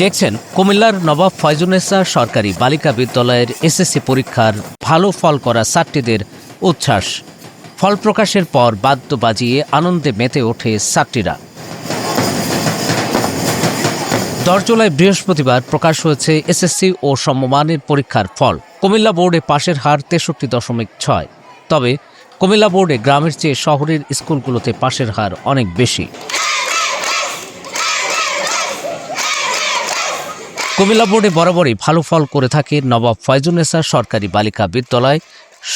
দেখছেন কুমিল্লার নবাব ফয়জুনেসা সরকারি বালিকা বিদ্যালয়ের এসএসসি পরীক্ষার ভালো ফল করা ছাত্রীদের উচ্ছ্বাস। ফল প্রকাশের পর বাদ্য বাজিয়ে আনন্দে মেতে ওঠে ছাত্রীরা। দশ জুলাই বৃহস্পতিবার প্রকাশ হয়েছে এসএসসি ও সমমানের পরীক্ষার ফল। কুমিল্লা বোর্ডে পাশের হার তেষট্টি দশমিক ছয়। তবে কুমিল্লা বোর্ডে গ্রামের চেয়ে শহরের স্কুলগুলোতে পাশের হার অনেক বেশি। কুমিল্লা বোর্ডে বরাবরই ভালো ফল করে থাকে নবাব ফয়জুনেসা সরকারি বালিকা বিদ্যালয়।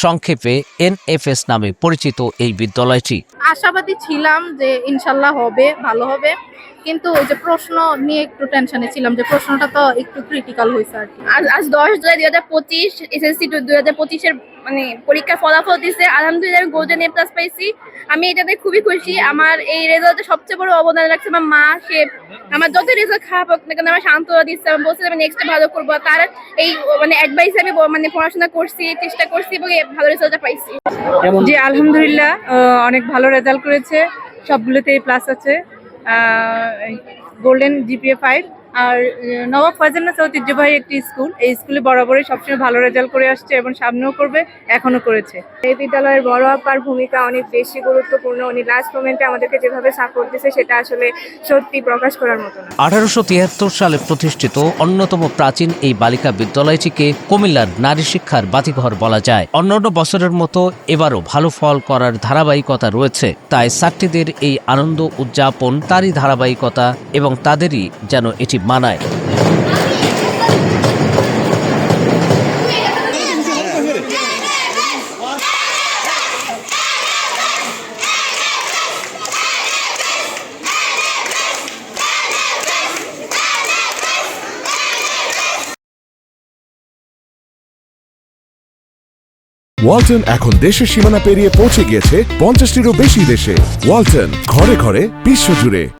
সংক্ষেপে এনএফএস নামে পরিচিত এই বিদ্যালয়টি। আশাবাদী ছিলাম যে ইনশাল্লাহ হবে ভালো হবে। কিন্তু ওই যে প্রশ্ন নিয়ে একটু টেনশনে ছিলাম যে প্রশ্নটা তো একটু ক্রিটিক্যাল হয়েছে আর কি। আজ আজ দশ জুলাই দুই হাজার পঁচিশ এসএসসি টু দুই হাজার পঁচিশের মানে পরীক্ষার ফলাফল দিছে। আলহামদুলিল্লাহ আমি গোল্ডেন এ প্লাস পাইছি। আমি এটাতে খুবই খুশি। আমার এই রেজাল্টে সবচেয়ে বড় অবদান রাখছে আমার মা। সে আমার যত রেজাল্ট খারাপ হোক না কেন আমার সান্ত্বনা দিচ্ছে। আমি বলছি আমি নেক্সটে ভালো করব। তার এই মানে অ্যাডভাইস আমি মানে পড়াশোনা করছি চেষ্টা করছি এবং ভালো রেজাল্টটা পাইছি। জি আলহামদুলিল্লাহ আহ, অনেক ভালো রেজাল্ট করেছে সবগুলোতেই প্লাস আছে। গোল্ডেন জিপিএ ফাইভ আর নবাব ফয়জান্নাস ঐতিহ্যবাহী একটি স্কুল। এই স্কুলে বরাবরই সবসময় ভালো রেজাল্ট করে আসছে এবং সামনেও করবে এখনও করেছে। এই বিদ্যালয়ের বড় আপার ভূমিকা অনেক বেশি গুরুত্বপূর্ণ। উনি লাস্ট মোমেন্টে আমাদেরকে যেভাবে সাপোর্ট দিছে সেটা আসলে সত্যি প্রকাশ করার মতো না। আঠারোশো তিয়াত্তর সালে প্রতিষ্ঠিত অন্যতম প্রাচীন এই বালিকা বিদ্যালয়টিকে কুমিল্লার নারী শিক্ষার বাতিঘর বলা যায়। অন্যান্য বছরের মতো এবারও ভালো ফল করার ধারাবাহিকতা রয়েছে। তাই ছাত্রীদের এই আনন্দ উদযাপন তারই ধারাবাহিকতা এবং তাদেরই যেন এটি মানায়। ওয়ালটন এখন দেশের সীমানা পেরিয়ে পৌঁছে গিয়েছে পঞ্চাশটিরও বেশি দেশে। ওয়ালটন, ঘরে ঘরে, বিশ্বজুড়ে।